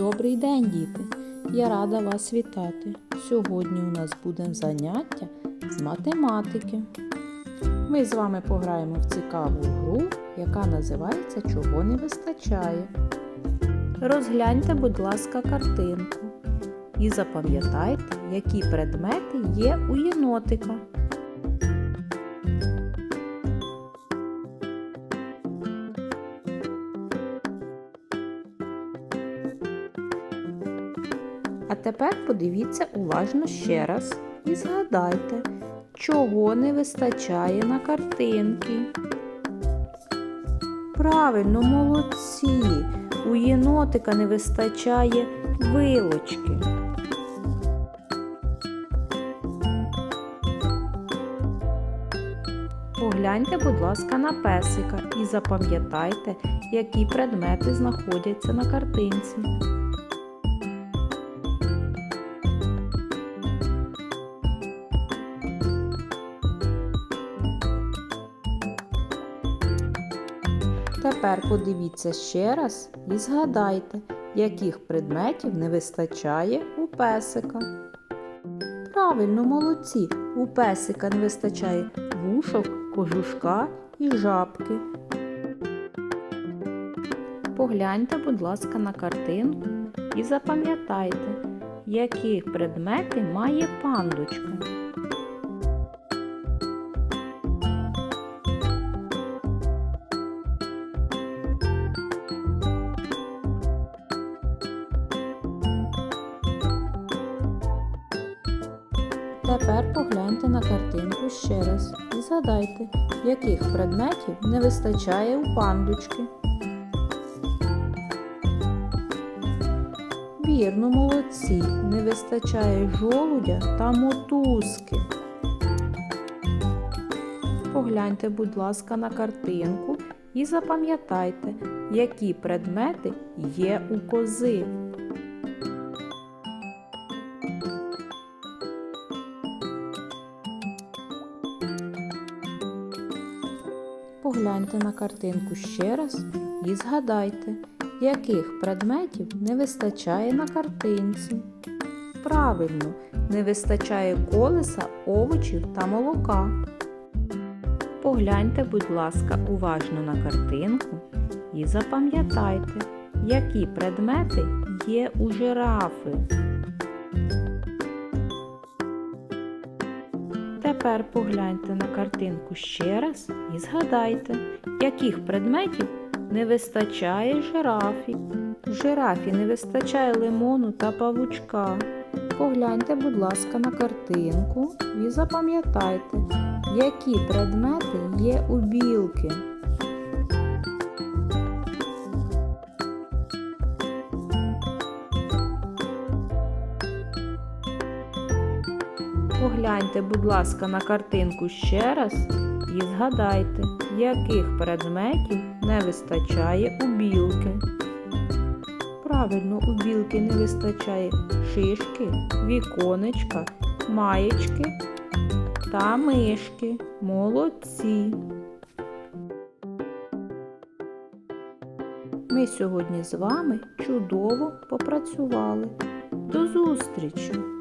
Добрий день, діти! Я рада вас вітати. Сьогодні у нас буде заняття з математики. Ми з вами пограємо в цікаву гру, яка називається Чого не вистачає. Розгляньте, будь ласка, картинку і запам'ятайте, які предмети є у єнотика. А тепер подивіться уважно ще раз і згадайте, чого не вистачає на картинки. Правильно, молодці! У єнотика не вистачає вилочки. Погляньте, будь ласка, на песика і запам'ятайте, які предмети знаходяться на картинці. Тепер подивіться ще раз і згадайте, яких предметів не вистачає у песика. Правильно, молодці, у песика не вистачає вушок, кожушка і жабки. Погляньте, будь ласка, на картинку і запам'ятайте, які предмети має пандочка. Тепер погляньте на картинку ще раз і згадайте, яких предметів не вистачає у пандочки. Вірно, молодці, не вистачає жолудя та мотузки. Погляньте, будь ласка, на картинку і запам'ятайте, які предмети є у кози. Погляньте на картинку ще раз і згадайте, яких предметів не вистачає на картинці. Правильно, не вистачає колеса, овочів та молока. Погляньте, будь ласка, уважно на картинку і запам'ятайте, які предмети є у жирафи. Тепер погляньте на картинку ще раз і згадайте, яких предметів не вистачає жирафі. Жирафі не вистачає лимону та павучка. Погляньте, будь ласка, на картинку і запам'ятайте, які предмети є у білки. Погляньте, будь ласка, на картинку ще раз і згадайте, яких предметів не вистачає у білки. Правильно, у білки не вистачає шишки, віконечка, маєчки та мишки. Молодці. Ми сьогодні з вами чудово попрацювали. До зустрічі!